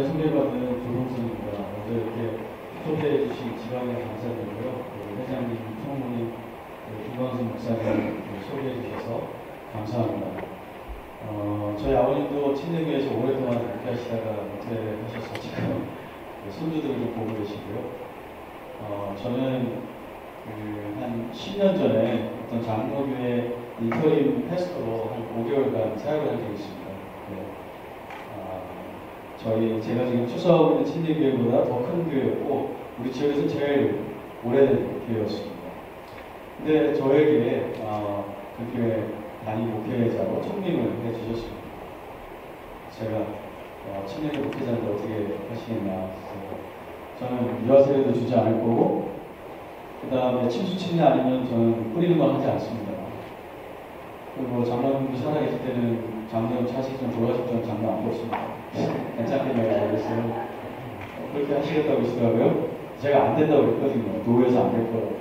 소개받은 조동순입니다. 먼저 이렇게 초대해 주신 지방에 감사드리고요. 그 회장님, 총무님, 그 김광수 목사님 그 소개해 주셔서 감사합니다. 어, 저희 아버님도 친내교에서 오랫동안 이렇게 하시다가 은퇴하셔서 지금 그 손주들을 좀 보고 계시고요. 어, 저는 그 한 10년 전에 어떤 장로교회 인터임 패스터로 한 5개월간 사역을 한 적이 있습니다. 네. 아, 저희 제가 지금 추수하고 있는 친리교회보다 더 큰 교회였고 우리 지역에서 제일 오래된 교회였습니다. 근데 저에게 어, 그 교회 단임 목회자로 총림을 해주셨습니다. 제가 어, 친례교 목회자인데 어떻게 하시겠나 저는 유아세례도 주지 않을 거고 그 다음에 친수 친례 아니면 저는 뿌리는 건 하지 않습니다. 그리고 장로님이 살아계실 때는 장로님 차식 좀 좋아하실 줄 장로 안 뽑습니다. 괜찮겠냐고 그랬어요. 어, 그렇게 하시겠다고 그러시더라고요. 제가 안 된다고 그랬거든요. 노예에서 안 될 거라고.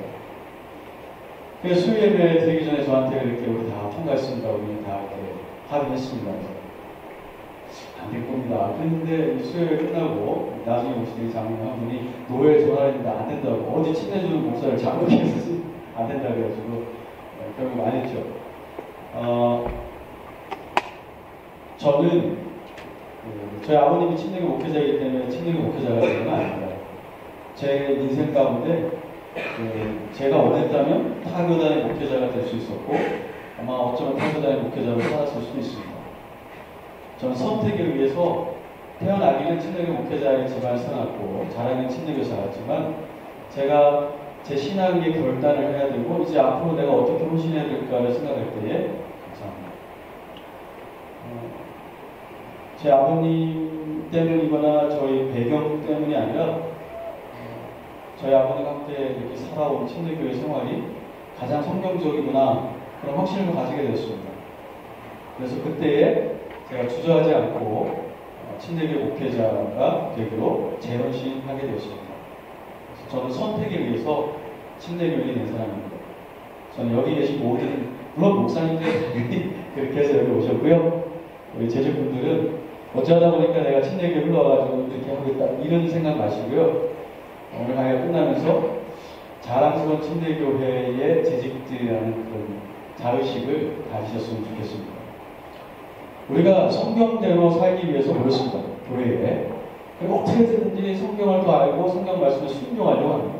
그래서 수요 예배 드리기 전에 저한테 이렇게 우리 다 통과했습니다. 우리 다 이렇게 합의했습니다. 안 될 겁니다. 그런데 수요예배 끝나고 나중에 오시는 장로님 한 분이 노예 전화했는데 안 된다고 어디 친해주는 목사를 장로님에서 안 된다고 해가지고 네, 결국 안 했죠. 어, 저는 그, 저희 아버님이 친내교 목회자이기 때문에 친내교 목회자가 되는 건 아닙니다. 제 인생 가운데 그, 제가 원했다면 타교단의 목회자가 될 수 있었고 아마 어쩌면 타교단의 목회자로 살았을 수도 있습니다. 저는 선택을 위해서 태어나기는 친내교 목회자의 집안을 살았고 자라는 친내교 살았지만 제가 제 신앙의 결단을 해야 되고 이제 앞으로 내가 어떻게 헌신해야 될까를 생각할 때에 감사합니다. 어, 제 아버님 때문이거나 저희 배경 때문이 아니라 어, 저희 아버님과 함께 이렇게 살아온 친내교회 생활이 가장 성경적이구나 그런 확신을 가지게 되었습니다. 그래서 그때에 제가 주저하지 않고 어, 친내교 목회자가 되기로 재헌신하게 되었습니다. 저는 선택에 의해서 침례교인이 된 사람입니다. 저는 여기 계신 모든 물론 목사님들 그렇게 해서 여기 오셨고요. 우리 제주분들은 어쩌다 보니까 내가 침례교에 흘러와가지고 이렇게 하고 있다 이런 생각 마시고요. 오늘 강의가 끝나면서 자랑스러운 침례교회의 재직들이라는 그런 자의식을 가지셨으면 좋겠습니다. 우리가 성경대로 살기 위해서 모였습니다. 교회에. 그리고 어떻게든지 성경을 더 알고 성경 말씀을 순종하려고 합니다.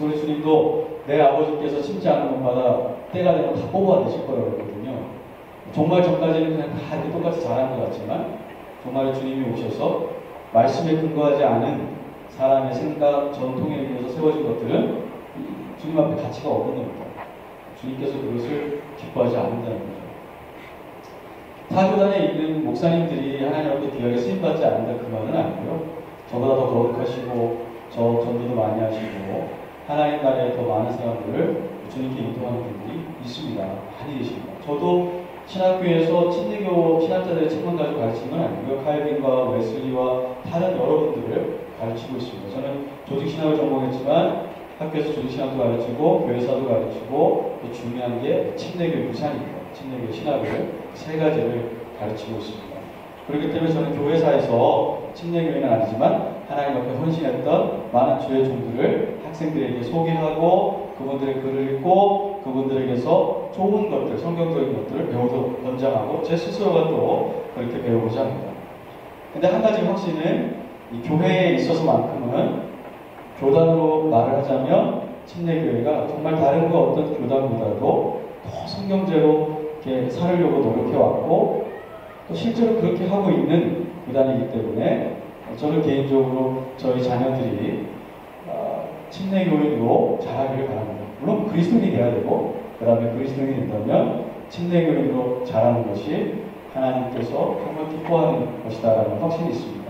우리 주님도 내 아버지께서 심지하는 것마다 때가 되면 다 뽑아내실 거라고 그러거든요. 정말 전까지는 그냥 다 똑같이 잘한 것 같지만 정말 주님이 오셔서 말씀에 근거하지 않은 사람의 생각, 전통에 의해서 세워진 것들은 주님 앞에 가치가 없는 겁니다. 주님께서 그것을 기뻐하지 않는다는 거죠. 타교단에 있는 목사님들이 하나님 앞에 귀하게 쓰임받지 않는다 그 말은 아니고요. 저보다 더 거룩하시고 저 전도도 많이 하시고 하나님 나라에 더 많은 사람들을 주님께 인도하는 분들이 있습니다. 많이 계십니다. 저도 신학교에서 친대교 신학자들의 책만 가지고 가르치는 건 아니고요. 칼빈과 웨슬리와 다른 여러분들을 가르치고 있습니다. 저는 조직신학을 전공했지만 학교에서 조직신학도 가르치고 교회사도 가르치고 또 중요한 게 침례교 유산입니다. 침례교 신학을 세 가지를 가르치고 있습니다. 그렇기 때문에 저는 교회사에서 침례교회는 아니지만 하나님 앞에 헌신했던 많은 주의 종들을 학생들에게 소개하고 그분들의 글을 읽고 그분들에게서 좋은 것들, 성경적인 것들을 배우도록 권장하고 제 스스로가 또 그렇게 배우고자 합니다. 근데 한 가지 확신은 이 교회에 있어서만큼은 교단으로 말을 하자면 침례교회가 정말 다른 그 어떤 교단보다도 더 성경제로 이렇게 살으려고 노력해왔고 또 실제로 그렇게 하고 있는 교단이기 때문에 저는 개인적으로 저희 자녀들이 침례교인으로 자라기를 바랍니다. 물론 그리스도인이 돼야 되고 그 다음에 그리스도인이 된다면 침례교인으로 자라는 것이 하나님께서 정말 기뻐하는 것이다라는 확신이 있습니다.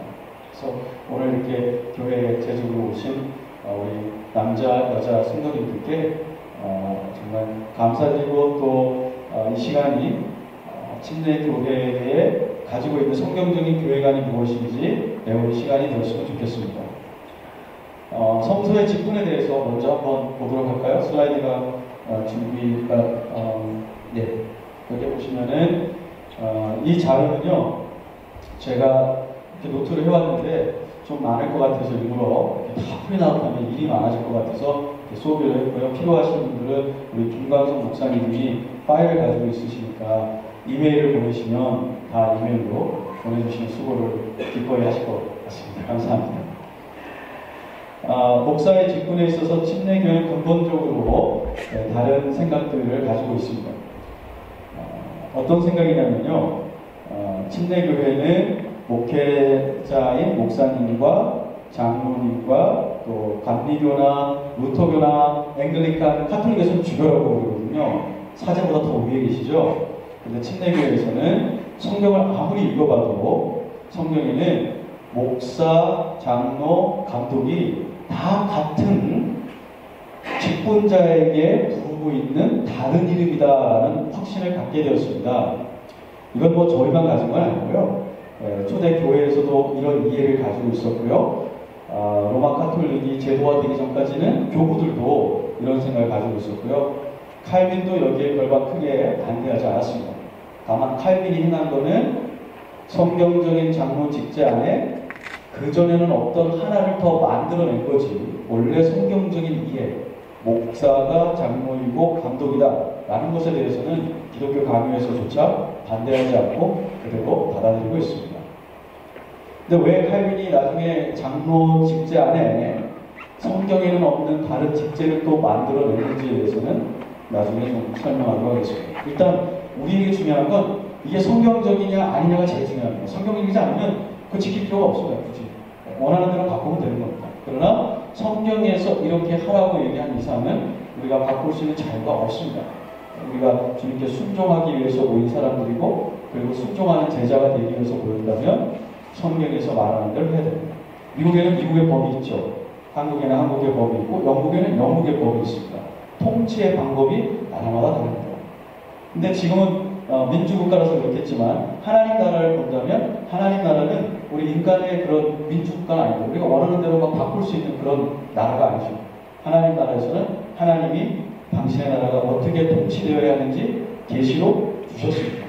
그래서 오늘 이렇게 교회 제주로 오신 우리 남자 여자 성도님들께 정말 감사드리고 또 이 시간이 침례교회에 가지고 있는 성경적인 교회관이 무엇인지 배우는 시간이 되었으면 좋겠습니다. 어, 성서의 직분에 대해서 먼저 한번 보도록 할까요? 슬라이드가 어, 준비가 어, 네 여기 보시면은 이 자료는요 제가 이렇게 노트를 해왔는데 좀 많을 것 같아서 일부러 다 프린아웃하면 일이 많아질 것 같아서 소개를 했고요. 필요하신 분들은 우리 김광석 목사님이 파일을 가지고 있으시니까 이메일을 보내시면 다 이메일로 보내주시는 수고를 기꺼이 하실 것 같습니다. 감사합니다. 아, 목사의 직분에 있어서 침례교회는 근본적으로 네, 다른 생각들을 가지고 있습니다. 아, 어떤 생각이냐면요. 아, 침례교회는 목회자인 목사님과 장로님과 또 감리교나 루터교나 앵글리칸 카톨릭에서는 주교라고 부르거든요. 사제보다 더 위에 계시죠. 근데 침례교회에서는 성경을 아무리 읽어봐도 성경에는 목사, 장로, 감독이 다 같은 직분자에게 부르고 있는 다른 이름이다라는 확신을 갖게 되었습니다. 이건 뭐 저희만 가진 건 아니고요. 예, 초대 교회에서도 이런 이해를 가지고 있었고요. 아, 로마 카톨릭이 제도화되기 전까지는 교부들도 이런 생각을 가지고 있었고요. 칼빈도 여기에 별반 크게 반대하지 않았습니다. 다만 칼빈이 행한 거는 성경적인 장로 직제 안에 그전에는 없던 하나를 더 만들어낸 거지. 원래 성경적인 이해, 목사가 장로이고 감독이다. 라는 것에 대해서는 기독교 강요에서조차 반대하지 않고 그대로 받아들이고 있습니다. 근데 왜 칼빈이 나중에 장로 직제 안에 성경에는 없는 다른 직제를 또 만들어냈는지에 대해서는 나중에 좀 설명하도록 하겠습니다. 일단 우리에게 중요한 건 이게 성경적이냐 아니냐가 제일 거예요. 성경적이지 않으면 그 지킬 필요가 없어요. 굳이. 원하는 대로 바꾸면 되는 겁니다. 그러나 성경에서 이렇게 하라고 얘기한 이상은 우리가 바꿀 수 있는 자유가 없습니다. 우리가 주님께 순종하기 위해서 모인 사람들이고 그리고 순종하는 제자가 되기 위해서 모인다면 성경에서 말하는 대로 해야 됩니다. 미국에는 미국의 법이 있죠. 한국에는 한국의 법이 있고 영국에는 영국의 법이 있습니다. 통치의 방법이 나라마다 다릅니다. 근데 지금은 어, 민주국가라서 그렇겠지만 하나님 나라를 본다면 하나님 나라는 우리 인간의 그런 민주국가는 아니고 우리가 원하는 대로 막 바꿀 수 있는 그런 나라가 아니죠. 하나님 나라에서는 하나님이 당신의 나라가 어떻게 통치되어야 하는지 계시로 주셨습니다.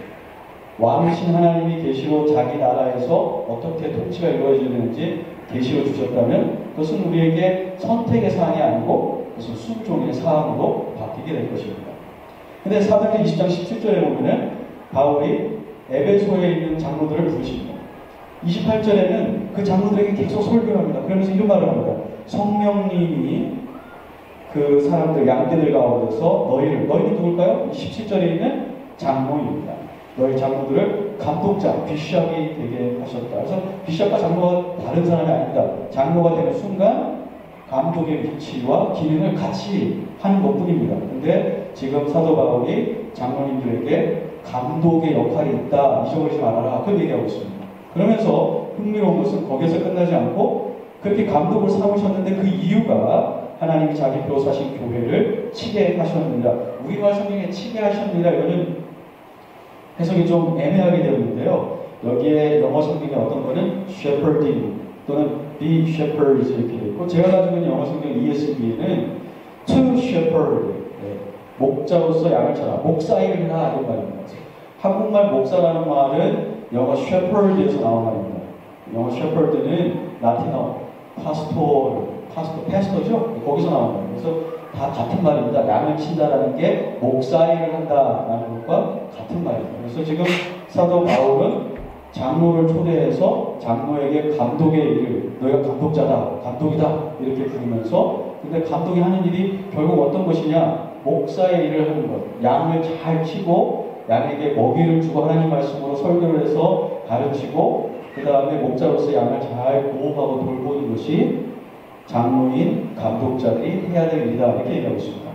왕이신 하나님이 계시로 자기 나라에서 어떻게 통치가 이루어져야 되는지 계시로 주셨다면 그것은 우리에게 선택의 사항이 아니고 그것은 순종의 사항으로 바뀌게 될 것입니다. 근데 사도행 20장 17절에 보면은 바울이 에베소에 있는 장로들을 부르십니다. 28절에는 그 장로들에게 계속 설교를 합니다. 그러면서 이런 말을 합니다. 성령님이 그 사람들 양떼들 가운데서 너희를 너희는 누굴까요? 27절에 있는 장로입니다. 너희 장로들을 감독자 비샵이 되게 하셨다. 그래서 비샵과 장로가 다른 사람이 아닙니다. 장로가 되는 순간 감독의 위치와 기능을 같이 하는 것뿐입니다. 근데 지금 사도 바울이 장로님들에게 감독의 역할이 있다. 잊어버리지 말아라. 그걸 얘기하고 있습니다. 그러면서 흥미로운 것은 거기서 끝나지 않고 그렇게 감독을 삼으셨는데 그 이유가 하나님이 자기 표 사신 교회를 치게 하셨느니라. 우리말 성경에 치게 하셨느니라. 이거는 해석이 좀 애매하게 되어 있는데요. 여기에 영어 성경에 어떤 거는 shepherding 또는 be shepherds 이렇게 되어 있고 제가 가지고 있는 영어 성경 ESV에는 to shepherd 네. 목자로서 양을 쳐라 목사 일을 해라 이런 말입니다. 한국말 목사라는 말은 영어 shepherd에서 나온 말입니다. 영어 shepherd는 라틴어 파스토 파스토 패스터죠 거기서 나온 말이에요. 그래서 다 같은 말입니다. 양을 친다라는 게 목사일을 한다라는 것과 같은 말입니다. 그래서 지금 사도 바울은 장로를 초대해서 장로에게 감독의 일을 너희가 감독자다, 감독이다 이렇게 부르면서 근데 감독이 하는 일이 결국 어떤 것이냐 목사의 일을 하는 것 양을 잘 치고 양에게 먹이를 주고 하나님 말씀으로 설교를 해서 가르치고 그 다음에 목자로서 양을 잘 보호하고 돌보는 것이 장로인 감독자들이 해야 될 일이다 이렇게 얘기하고 있습니다.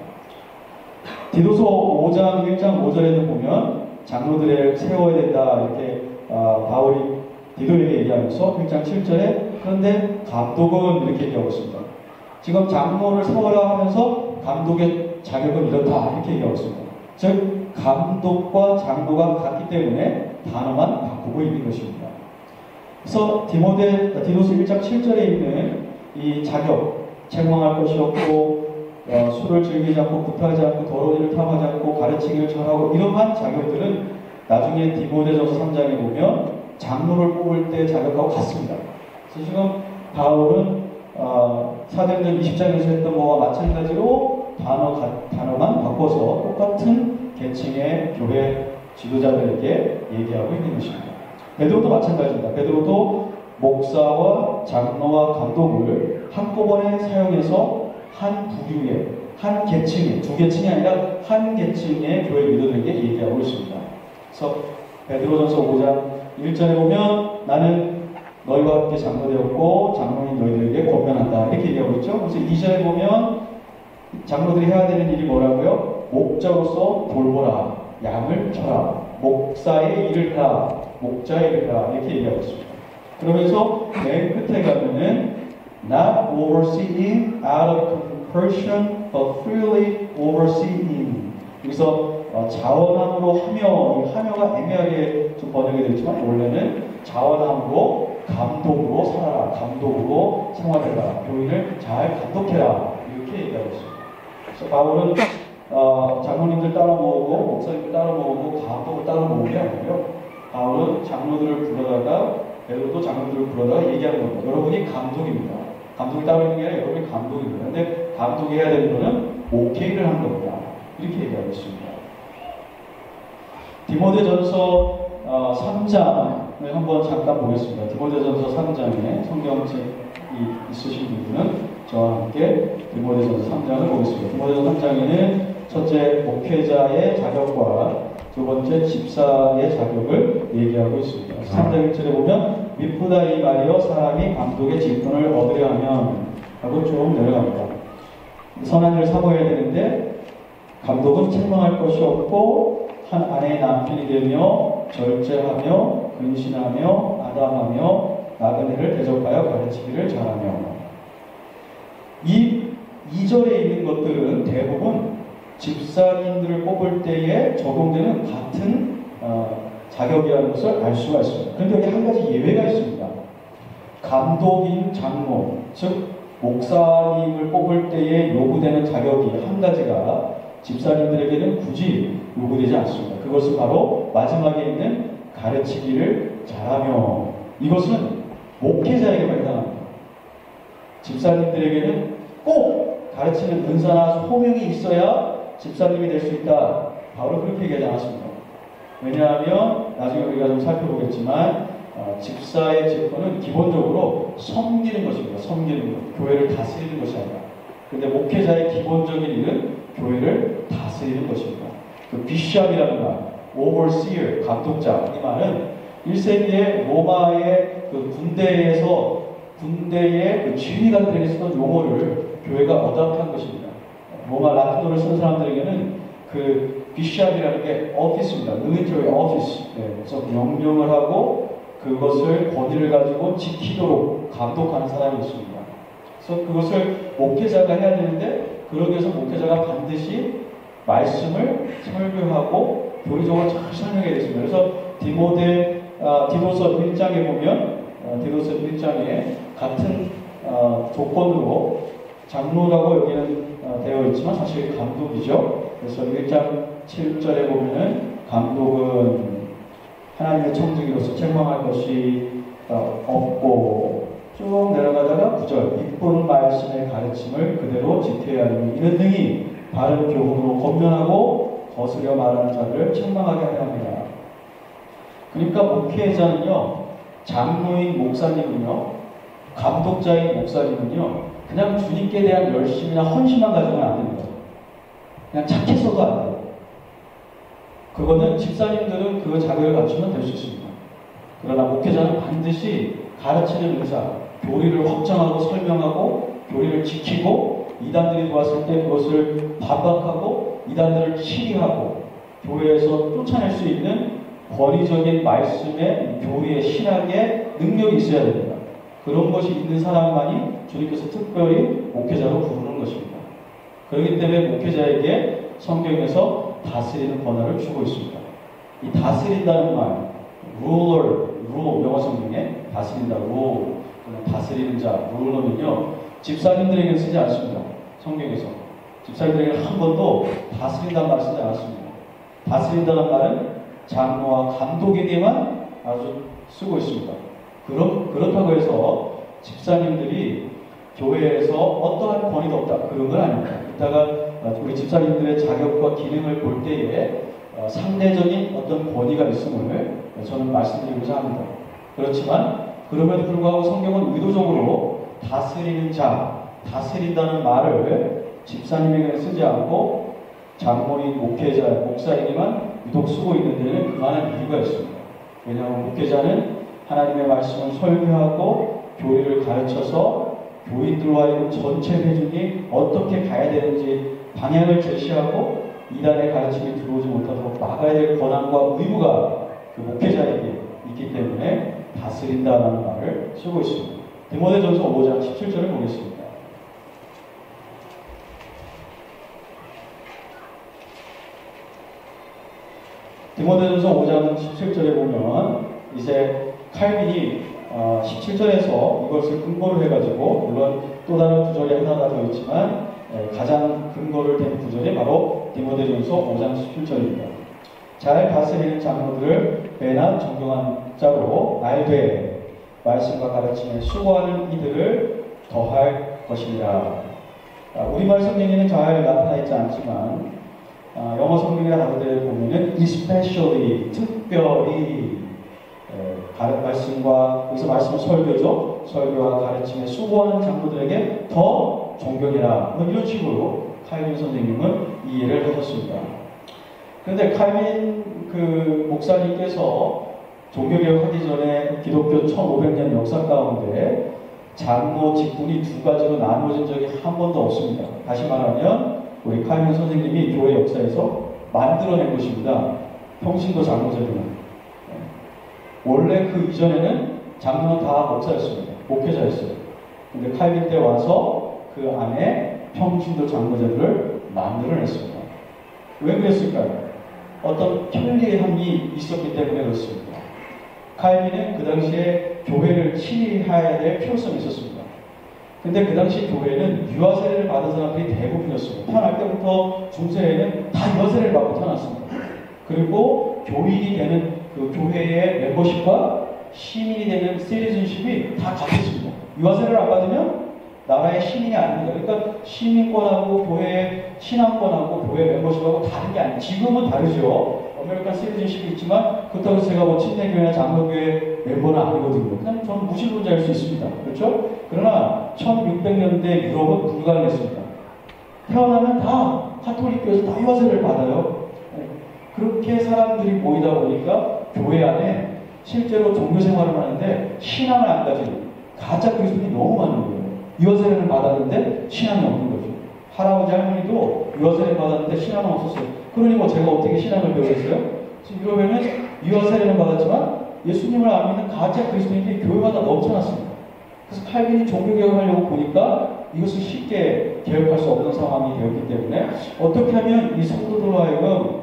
디도서 5장 1장 5절에도 보면 장로들을 세워야 된다 이렇게 어, 바울이 디도에게 얘기하면서 1장 7절에 그런데 감독은 이렇게 얘기하고 있습니다. 지금 장로를 세워라 하면서 감독의 자격은 이렇다 이렇게 얘기하고 있습니다. 즉 감독과 장로가 같기 때문에 단어만 바꾸고 있는 것입니다. 그래서 디모데 디도스 1장 7절에 있는 이 자격 책망할 것이 없고 어, 술을 즐기지 않고 구타하지 않고 더러운 일을 탐하지 않고 가르치기를 전하고 이러한 자격들은 나중에 디모데전서 3장에 보면 장로를 뽑을 때 자격하고 같습니다. 그래서 지금 바울은 어, 사도행전 20장에서 했던 거와 마찬가지로 단어, 단어만 바꿔서 똑같은 계층의 교회 지도자들에게 얘기하고 있는 것입니다. 베드로도 마찬가지입니다. 베드로도 목사와 장로와 감독을 한꺼번에 사용해서 한 부류의 한 계층의 두 계층이 아니라 한 계층의 교회 리더들에게 얘기하고 있습니다. 그래서 베드로전서 5장 1절에 보면 나는 너희와 함께 장로되었고 장로인 너희들에게 권면한다 이렇게 얘기하고 있죠. 그래서 2절에 보면 장로들이 해야 되는 일이 뭐라고요? 목자로서 돌보라. 양을 쳐라. 목사의 일을 해라. 목자의 일을 해라. 이렇게 얘기하고 있습니다. 그러면서 맨 끝에 가면은 not overseeing out of compulsion but freely overseeing. 여기서 어, 자원함으로 하며 이 하며가 애매하게 좀 번역이 되지만 원래는 자원함으로 감독으로 살아라. 감독으로 생활해라. 교인을 잘 감독해라. 이렇게 얘기하고 있습니다. 그래서 바울은 어, 장로님들 따라 모으고 목사님들 따라 모으고 감독을 따라 모으는 게 아니고요. 바울은 장로들을 불러다가 베드로도 장로들을 불러다가 얘기하는 겁니다. 여러분이 감독입니다. 감독이 따로 있는 게 아니라 여러분이 감독입니다. 근데 감독이 해야 되는 거는 오케이를 하는 겁니다. 이렇게 얘기하고 있습니다. 디모데전서 어, 3장을 한번 잠깐 보겠습니다. 디모데전서 3장에 성경책이 있으신 분들은 저와 함께 디모데전서 3장을 보겠습니다. 디모데전서 3장에는 첫째 목회자의 자격과 두 번째 집사의 자격을 얘기하고 있습니다. 3장 1절에 보면 미쁘다 이 말이여 사람이 감독의 직분을 얻으려 하면 하고 쭉 내려갑니다. 선한 일을 사모해야 되는데 감독은 책망할 것이 없고 한 아내의 남편이 되며 절제하며 근신하며 아담하며 나그네를 대접하여 가르치기를 잘하며 이 2절에 있는 것들은 대부분 집사님들을 뽑을 때에 적용되는 같은 어, 자격이라는 것을 알 수가 있습니다. 그런데 여기 한 가지 예외가 있습니다. 감독인 장로, 즉 목사님을 뽑을 때에 요구되는 자격이 한 가지가 집사님들에게는 굳이 요구되지 않습니다. 그것은 바로 마지막에 있는 가르치기를 잘하며 이것은 목회자에게만 해당합니다. 집사님들에게는 꼭 가르치는 은사나 소명이 있어야 집사님이 될 수 있다. 바로 그렇게 얘기하지 않았습니다. 왜냐하면 나중에 우리가 좀 살펴보겠지만 어, 집사의 직분은 기본적으로 섬기는 것입니다. 섬기는 것. 교회를 다스리는 것이 아니라. 근데 목회자의 기본적인 일은 교회를 다스리는 것입니다. 그 비샵이라는 말, overseer, 감독자 이 말은 1세기에 로마의 그 군대에서 군대의 그 지휘관들에게 쓰던 용어를 교회가 어답한 것입니다. 로마 라틴어를 쓴 사람들에게는 그 비샵이라는 게 오피스입니다. military office. 네, 그래서 명령을 하고 그것을 권위를 가지고 지키도록 감독하는 사람이 있습니다. 그래서 그것을 목회자가 해야 되는데 그러기 위해서 목회자가 반드시 말씀을 설교하고 교리적으로 잘 설명해야 되습니다. 그래서 디모데 아, 디도서 1장에 보면 어, 디도서 1장에 같은 어, 조건으로 장로라고 여기는 어, 되어 있지만 사실 감독이죠. 그래서 1장 7절에 보면은 감독은 하나님의 청지기로서 책망할 것이 어, 없고 쭉 내려가다가 9절 이쁜 말씀의 가르침을 그대로 지켜야 하니 이는 등이 바른 교훈으로 권면하고 거스려 말하는 자들을 책망하게 하려 합니다. 그러니까 목회자는요 장로인 목사님은요 감독자인 목사님은요 그냥 주님께 대한 열심이나 헌신만 가지고는 안 됩니다. 그냥 착했어도 안 돼요. 그거는 집사님들은 그 자격을 갖추면 될 수 있습니다. 그러나 목회자는 반드시 가르치는 의사, 교리를 확정하고 설명하고 교리를 지키고 이단들이 들어왔을 때 그것을 반박하고 이단들을 치리하고 교회에서 쫓아낼 수 있는 권위적인 말씀의 교리의 신학의 능력이 있어야 됩니다. 그런 것이 있는 사람만이 주님께서 특별히 목회자로 부르는 것입니다. 그렇기 때문에 목회자에게 성경에서 다스리는 권한을 주고 있습니다. 이 다스린다는 말, ruler, rule, 영어 성경에 다스린다, rule, 다스리는 자, ruler는요, 집사님들에게 쓰지 않습니다. 성경에서. 집사님들에게 한 번도 다스린다는 말을 쓰지 않았습니다. 다스린다는 말은 장로와 감독에게만 아주 쓰고 있습니다. 그렇, 그렇다고 해서 집사님들이 교회에서 어떠한 권위도 없다. 그런 건 아닙니다. 이따가 우리 집사님들의 자격과 기능을 볼 때에 어, 상대적인 어떤 권위가 있음을 저는 말씀드리고자 합니다. 그렇지만 그럼에도 불구하고 성경은 의도적으로 다스리는 자, 다스린다는 말을 집사님에게 쓰지 않고 장모인 목회자, 목사에게만 유독 쓰고 있는 데는 그만한 이유가 있습니다. 왜냐하면 목회자는 하나님의 말씀을 설교하고 교리를 가르쳐서 교인들과 하여금 전체 회중이 어떻게 가야 되는지 방향을 제시하고 이단의 가르침이 들어오지 못하도록 막아야 될 권한과 의무가 그 목회자에게 있기 때문에 다스린다라는 말을 쓰고 있습니다. 디모데전서 5장 17절을 보겠습니다. 디모데전서 5장 17절에 보면 이제 칼빈이 17절에서 어, 이것을 근거로 해가지고 물론 또 다른 구절이 하나가 더 있지만 예, 가장 근거를 댄 구절이 바로 디모데전서 5장 17절입니다. 잘 다스리는 장로들을 매나 존경한 자로 알되 말씀과 가르침에 수고하는 이들을 더할 것입니다. 아, 우리말 성경에는 잘 나타나 있지 않지만 아, 영어 성경이나 다른 데 보면은 especially 특별히 예, 말씀과 여기서 말씀 설교죠. 설교와 가르침에 수고하는 장로들에게 더 존경이라 뭐 이런 식으로 칼빈 선생님은 이해를 하셨습니다. 그런데 칼빈 그 목사님께서 종교개혁 하기 전에 기독교 1500년 역사 가운데 장로 직분이 두 가지로 나누어진 적이 한 번도 없습니다. 다시 말하면 우리 칼빈 선생님이 교회 역사에서 만들어낸 것입니다. 평신도 장로제도는. 네. 원래 그 이전에는 장로는 다 목사였습니다. 목회자였어요. 근데 칼빈 때 와서 그 안에 평신도 장로제도를 만들어냈습니다. 왜 그랬을까요? 어떤 편리함이 있었기 때문에 그렇습니다. 칼빈은 그 당시에 교회를 치리해야 될 필요성이 있었습니다. 근데 그 당시 교회는 유아 세례를 받은 사람들이 대부분이었습니다. 태어날 때부터 중세에는 다 유아 세례를 받고 태어났습니다. 그리고 교인이 되는 그 교회의 멤버십과 시민이 되는 시리즌십이 다 같았습니다. 유아 세례를 안 받으면 나라의 시민이 아닙니다. 그러니까 시민권하고 교회 신앙권하고 교회 멤버십하고 다른 게 아니에요. 지금은 다르죠. 아메리칸 시리즌십이 있지만 그렇다고 제가 뭐 침례교회나 장로교회 멤버는 아니거든요. 그냥 저는 무신론자일 수 있습니다. 그렇죠? 그러나 1600년대 유럽은 불가능했습니다. 태어나면 다 카톨릭교에서 다 유아세를 받아요. 네. 그렇게 사람들이 모이다 보니까 교회 안에 실제로 종교 생활을 하는데 신앙을 안 가진 가짜 그리스도인이 너무 많은 거예요. 유아세례를 받았는데 신앙이 없는 거죠. 할아버지 할머니도 유아세례 받았는데 신앙은 없었어요. 그러니 뭐 제가 어떻게 신앙을 배우겠어요? 유럽에는 유아세례는 받았지만 예수님을 안 믿는 가짜 그리스도인들이 교회마다 넘쳐났습니다. 그래서 칼빈이 종교개혁을 하려고 보니까 이것을 쉽게 개혁할 수 없는 상황이 되었기 때문에 어떻게 하면 이 성도들로 하여금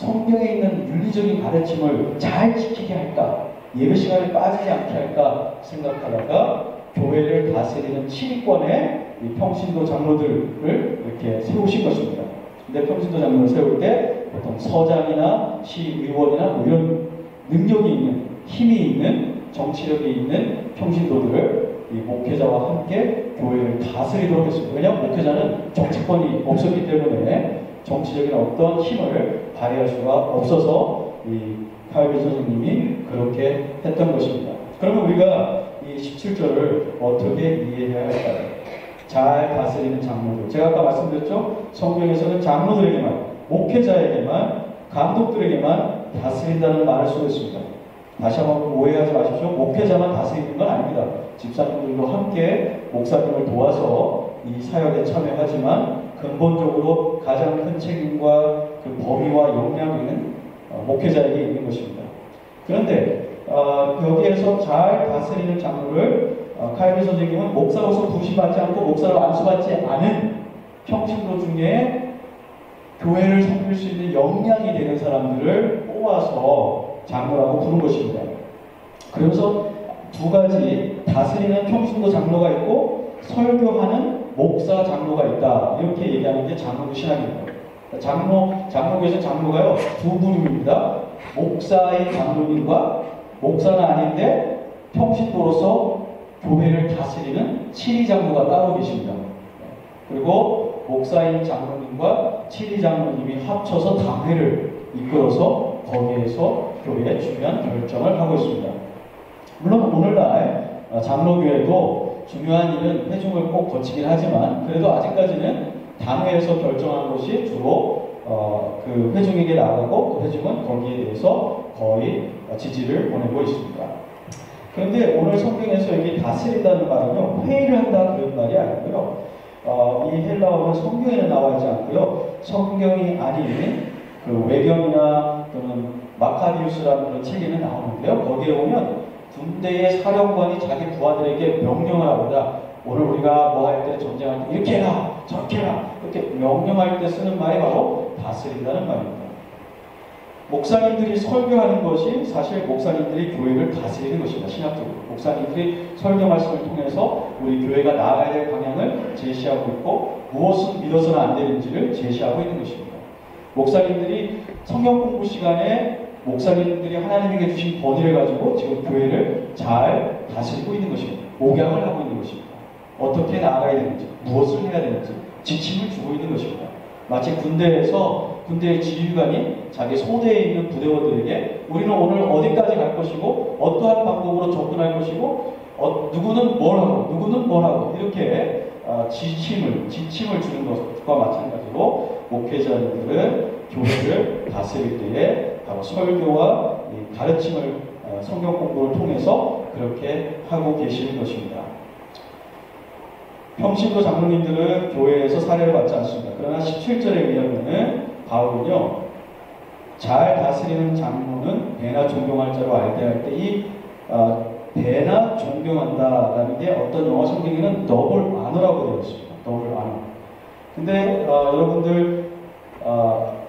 성경에 있는 윤리적인 가르침을 잘 지키게 할까 예배 시간에 빠지지 않게 할까 생각하다가 교회를 다스리는 치리권의 평신도 장로들을 이렇게 세우신 것입니다. 근데 평신도 장로를 세울 때 보통 서장이나 시의원이나 뭐 이런 능력이 있는 힘이 있는 정치력이 있는 평신도들을 이 목회자와 함께 교회를 다스리도록 했습니다. 왜냐하면 목회자는 정치권이 없었기 때문에 정치적인 어떤 힘을 발휘할 수가 없어서 이 카이비 선생님이 그렇게 했던 것입니다. 그러면 우리가 이 17절을 어떻게 이해해야 할까요? 잘 다스리는 장로들. 제가 아까 말씀드렸죠? 성경에서는 장로들에게만, 목회자에게만, 감독들에게만 다스린다는 말을 쓰고 있습니다. 다시 한번 오해하지 마십시오. 목회자만 다스리는 건 아닙니다. 집사님들도 함께 목사님을 도와서 이 사역에 참여하지만 근본적으로 가장 큰 책임과 그 범위와 역량은 어, 목회자에게 있는 것입니다. 그런데 어, 여기에서 잘 다스리는 장로를 어, 카이비 선생님은 목사로서 부심받지 않고 목사로 안수받지 않은 평신도 중에 교회를 섬길 수 있는 역량이 되는 사람들을 뽑아서 장로라고 부른 것입니다. 그래서 두 가지 다스리는 평신도 장로가 있고 설교하는 목사 장로가 있다 이렇게 얘기하는 게 장로 신학입니다. 장로 장로교에서 장로가요 두 부류입니다. 목사의 장로님과 목사는 아닌데 평신도로서 교회를 다스리는 치리 장로가 따로 계십니다. 그리고 목사인 장로님과 치리 장로님이 합쳐서 당회를 이끌어서 거기에서 교회의 중요한 결정을 하고 있습니다. 물론 오늘날 어, 장로교회도 중요한 일은 회중을 꼭 거치긴 하지만 그래도 아직까지는 당회에서 결정한 것이 주로 어, 그 회중에게 나가고 그 회중은 거기에 대해서 거의 지지를 보내고 있습니다. 그런데 오늘 성경에서 여기 다스린다는 말은요 회의를 한다 그런 말이 아니고요. 어, 이 헬라어는 성경에는 나와 있지 않고요. 성경이 아닌 그 외경이나 또는 마카비우스라는 그런 책에는 나오는데요. 거기에 보면 군대의 사령관이 자기 부하들에게 명령을 합니다. 오늘 우리가 뭐 할 때 전쟁할 때 이렇게 해라, 저렇게 해라 이렇게 명령할 때 쓰는 말이 바로 다스린다는 말입니다. 목사님들이 설교하는 것이 사실 목사님들이 교회를 다스리는 것입니다. 신학적으로. 목사님들이 설교 말씀을 통해서 우리 교회가 나아가야 될 방향을 제시하고 있고 무엇은 믿어서는 안 되는지를 제시하고 있는 것입니다. 목사님들이 성경 공부 시간에 목사님들이 하나님에게 주신 권위를 가지고 지금 교회를 잘 다스리고 있는 것입니다. 목양을 하고 있는 것입니다. 어떻게 나아가야 되는지, 무엇을 해야 되는지 지침을 주고 있는 것입니다. 마치 군대에서 군대의 지휘관이 자기 소대에 있는 부대원들에게 우리는 오늘 어디까지 갈 것이고 어떠한 방법으로 접근할 것이고 어, 누구는 뭘 하고 누구는 뭘 하고 이렇게 어, 지침을 지침을 주는 것과 마찬가지로 목회자들은 교회를 다스릴 때에 바로 설교와 가르침을 어, 성경 공부를 통해서 그렇게 하고 계시는 것입니다. 평신도 장로님들은 교회에서 사례를 받지 않습니다. 그러나 17절에 의하면은 바울은요, 잘 다스리는 장로는 배나 존경할 자로 알게 할 때이 어, 배나 존경한다라는 게 어떤 영어 성경에는 더블 아너라고 되어 있습니다. 더블 아너. 근데 어, 여러분들 어,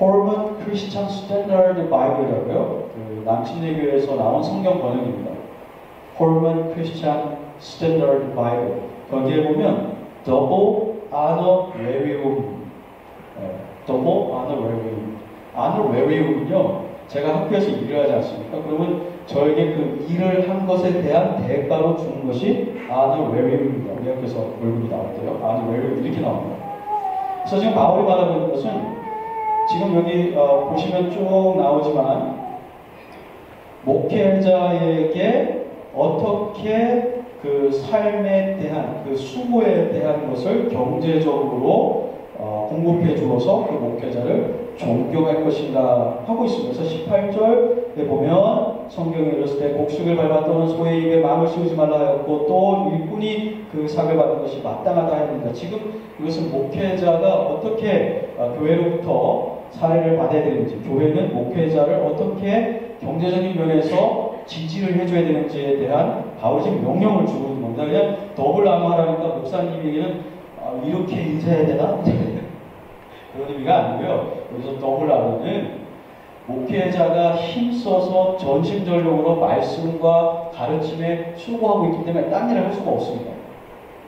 홀먼 크리스찬 스탠다드 바이블이라고요. 그 남침대교에서 나온 성경 번역입니다. 홀먼 크리스찬 스탠다드 바이블. 거기에 보면 더블 아너 외리움 더블 아너 외리움 아너 외리움은요 제가 학교에서 일을 하지 않습니까? 그러면 저에게 그 일을 한 것에 대한 대가로 주는 것이 아너 외리움입니다. 우리 학교에서 월급이 나올 때요. 아너 외리움 이렇게 나옵니다. 그래서 지금 바울이 말하고 있는 것은 지금 여기 어, 보시면 쭉 나오지만 목회자에게 어떻게 그 삶에 대한 그 수고에 대한 것을 경제적으로 어, 공급해 주어서 그 목회자를 존경할 것인가 하고 있습니다. 그래서 18절에 보면 성경에 이랬을 때 곡식을 밟았던 소의 입에 마음을 씌우지 말라 하였고 또 일꾼이 그 상을 받는 것이 마땅하다 했는데 지금 이것은 목회자가 어떻게 어, 교회로부터 사례를 받아야 되는지 교회는 목회자를 어떻게 경제적인 면에서 지지를 해줘야 되는지에 대한 바울이 지금 명령을 주고 있는 겁니다. 그냥 더블 암하라니까 목사님에게는 아, 이렇게 인사해야 되나? 그런 의미가 아니고요. 여기서 더블 암은 목회자가 힘써서 전심전력으로 말씀과 가르침에 수고하고 있기 때문에 딴 일을 할 수가 없습니다.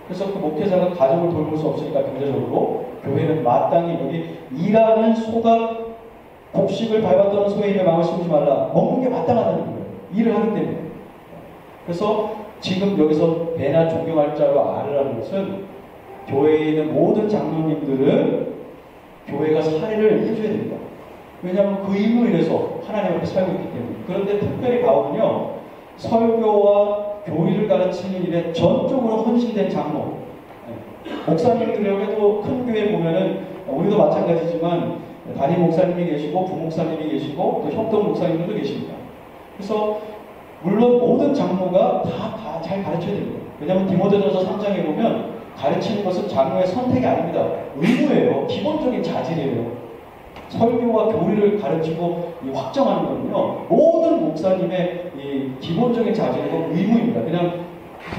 그래서 그 목회자가 가정을 돌볼 수 없으니까 경제적으로 교회는 마땅히 여기 일하는 소가 곡식을 밟았던 입에 마음을 심지 말라. 먹는 게 마땅하다는 거예요. 일을 하기 때문에. 그래서 지금 여기서 배나 존경할 자로 알으라는 것은 교회에 있는 모든 장로님들은 교회가 사례를 해줘야 됩니다. 왜냐하면 그 임무에 대해서 하나님 앞에 살고 있기 때문에. 그런데 특별히 바울은요, 설교와 교리를 가르치는 일에 전적으로 헌신된 장로. 네. 목사님들에게도 큰 교회 보면은 우리도 마찬가지지만 담임 목사님이 계시고 부목사님이 계시고 또 협동 목사님들도 계십니다. 그래서 물론 모든 장로가 다 다 잘 가르쳐야 됩니다. 왜냐하면 디모데전서 3장에 보면 가르치는 것은 장로의 선택이 아닙니다. 의무예요. 기본적인 자질이에요. 설교와 교리를 가르치고 확정하는 거는요. 모든 목사님의 기본적인 자질이고 의무입니다. 그냥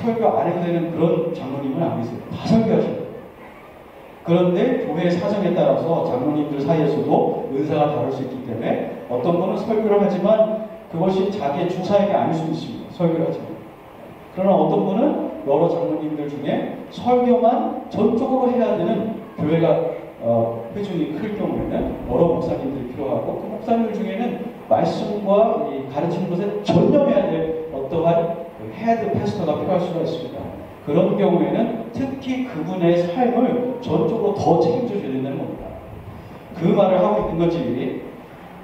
설교 안 해도 되는 그런 장로님은 안 계세요. 다 돼요. 그런데 교회 사정에 따라서 장로님들 사이에서도 은사가 다를 수 있기 때문에 어떤 분은 설교를 하지만 그것이 자기의 주사역이 아닐 수 있습니다. 설교를 하지만. 그러나 어떤 분은 여러 장로님들 중에 설교만 전적으로 해야 되는 교회가 어, 회중이 클 경우에는 여러 목사님들이 필요하고 그 목사님들 중에는 말씀과 이 가르치는 것에 전념해야 될 어떠한 그 헤드 패스터가 필요할 수가 있습니다. 그런 경우에는 특히 그분의 삶을 전적으로 더 책임져 줘야 된다는 겁니다. 그 말을 하고 있는 거지.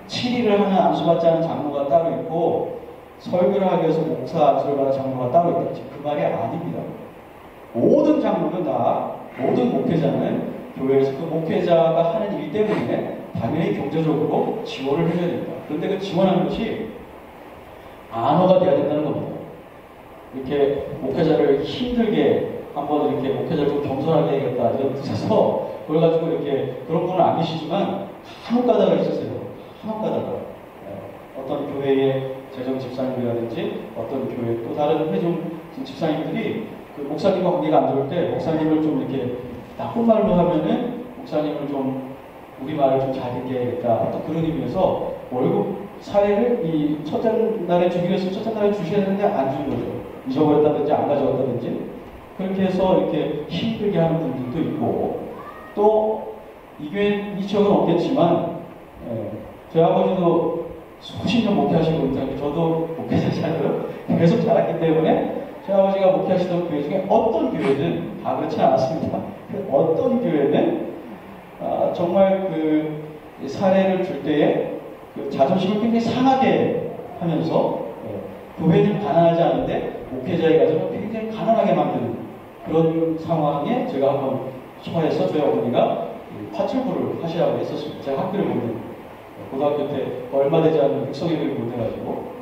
7일을 하는 안수받지 않은 장로가 따로 있고 설교를 하기 위해서 목사 안수를 받는 장로가 따로 있겠지. 그 말이 아닙니다. 모든 장로는 다 모든 목회자는 교회에서 그 목회자가 하는 일 때문에 당연히 경제적으로 지원을 해줘야 됩니다. 그런데 그 지원하는 것이 안어가 돼야 된다는 겁니다. 이렇게 목회자를 힘들게 한번 이렇게 목회자를 좀 겸손하게 해야겠다 이런 뜻에서 그걸 가지고 이렇게 그런 분은 안 계시지만 한옥 가닥을 있으세요. 가닥을. 예, 어떤 교회의 재정 집사님이라든지 어떤 교회 또 다른 회중 집사님들이 그 목사님과 관계가 안 좋을 때 목사님을 좀 이렇게 나쁜 말로 하면은 목사님을 좀 우리 말을 좀 잘 듣게 해야겠다. 또 그런 의미에서 월급 사례를 이 첫째 날에 주기로 해서 첫째 날에 주셔야 되는데 안 주는 거죠. 잊어버렸다든지 안 가져왔다든지 그렇게 해서 이렇게 힘들게 하는 분들도 있고 또이 교회 이 지역은 없겠지만 예, 저희 아버지도 수십 년 목회하시고 있는데 저도 목회자잖아요. 계속 자랐기 때문에 저희 아버지가 목회하시던 교회 중에 어떤 교회든 다 그렇지 않았습니다. 그 어떤 교회는 아, 정말 그 사례를 줄 때에 그 자존심을 굉장히 상하게 하면서 예, 교회는 가난하지 않은데 목회자의 가정을 굉장히 가난하게 만드는 그런 상황에 제가 한번 처해서 저희 어머니가 파출부를 하시라고 했었습니다. 제가 학교를 못 내. 고등학교 때 얼마 되지 않은 육성회를 못 해가지고.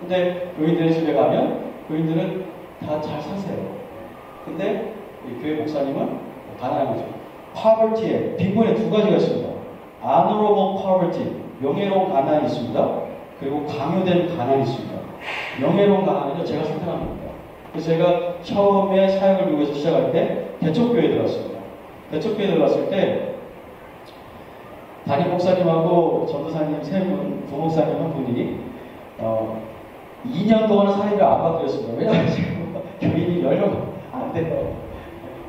근데 교인들의 집에 가면 교인들은 다 잘 사세요. 근데 이 교회 목사님은 가난한 거죠. poverty에 빈곤에 두 가지가 있습니다. honorable poverty, 명예로운 가난이 있습니다. 그리고 강요된 가난이 있습니다. 명예로운 가난은요, 제가 선택한 겁니다. 그래서 제가 처음에 사역을 미국에서 시작할 때 대척교회에 들어왔습니다. 대척교회에 들어왔을 때 담임 목사님하고 전도사님 세 분, 부목사님 한 분이 어, 2년 동안 사회를 안 받드렸습니다. 왜냐하면 지금 교인이 10명 안 돼요.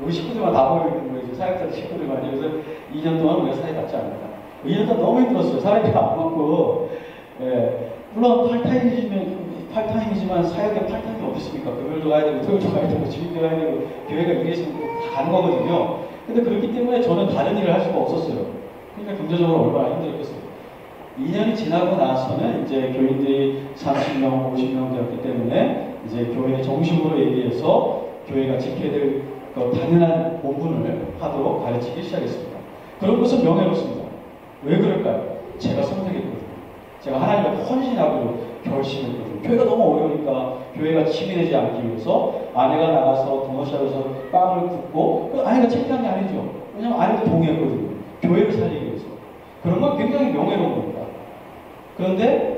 우리 식구들만 다 모여 있는 거예요. 사역자 식구들만. 그래서 2년 동안 우리가 사회 받지 않는다. 2년 동안 너무 힘들었어요. 사람이 안 맞고. 예. 물론 팔타임이지만, 팔타임이지만 사역에 팔타임이 어디 있습니까? 금요일도 가야 되고, 토요일도 가야 되고, 주일도 가야 되고, 교회가 있으면 다 가는 거거든요. 근데 그렇기 때문에 저는 다른 일을 할 수가 없었어요. 그러니까 경제적으로 얼마나 힘들었겠어요. 2년이 지나고 나서는 이제 교인들이 30명, 50명 되었기 때문에 이제 교회의 정식으로 얘기해서 교회가 지켜야 될그 당연한 본분을 하도록 가르치기 시작했습니다. 그런 것은 명예롭습니다. 왜 그럴까요? 제가 선택했거든요. 제가 하나님께 헌신하기로 결심했거든요. 교회가 너무 어려우니까 교회가 침해되지 않기 위해서 아내가 나가서 동어샵에서 빵을 굽고 그 아내가 창피한 게 아니죠. 왜냐면 아내도 동의했거든요. 교회를 살리기. 그런 건 굉장히 명예로운 겁니다. 그런데